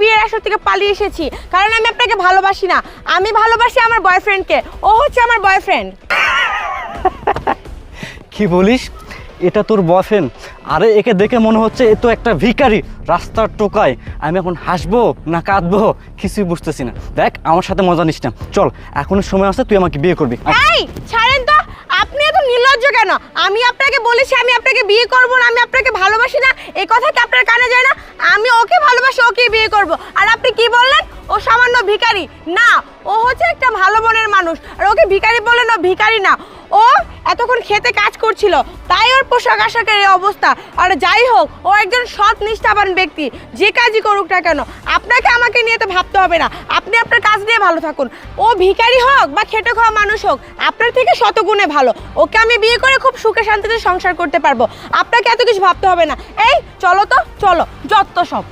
বিয়ের আসর থেকে পালিয়ে এসেছি। কারণ আমি আপনাকে ভালোবাসি না। আমি ভালোবাসি আমার বয়ফ্রেন্ডকে। ও হচ্ছে আমার বয়ফ্রেন্ড। কি বলিস? এটা তোর বয়ফ্রেন্ড। আরে একে দেখে মনে হচ্ছে এ তো একটা ভিখারি। রাস্তার টোকায়। আমি এখন হাসবো না কাঁদবো? কিছুই বুঝতেছি না। দেখ আমার সাথে মজা নিস না। চল এখনও সময় আছে তুই আমাকে বিয়ে করবি। এই ছাড়েন তো। আপনি এত নির্লজ্জ কেন? আমি আপনাকে বলেছি আমি আপনাকে বিয়ে করব না আমি আপনাকে ভালোবাসি না এই কথা কি আপনার কানে যায় না আমি ওকে ভালোবাসি বিয়ে করব। আর আপনি কি বললেন? ও সামান্য ভিখারি। না, ও হচ্ছে একটা ভালো মনের মানুষ। আর ওকে ভিখারি বললেন, ও ভিখারি না। ও এতক্ষণ খেতে কাজ করছিল। তাই ওর পোশাক আশাকের এই অবস্থা। আর যাই হোক, ও একজন সৎ, নিষ্ঠাবান ব্যক্তি। যে কাজই করুক না কেন, আপনাকে আমাকে নিয়ে তো ভাবতে হবে না। আপনি আপনার কাজ নিয়ে ভালো থাকুন। ও ভিখারি হোক বা খেটে খাওয়া মানুষ হোক, আপনার থেকে শতগুণে ভালো। ওকে আমি বিয়ে করে খুব সুখে শান্তিতে সংসার করতে পারব। আপনাকে এত কিছু ভাবতে হবে না। এই, চলো তো, চলো, যত সব।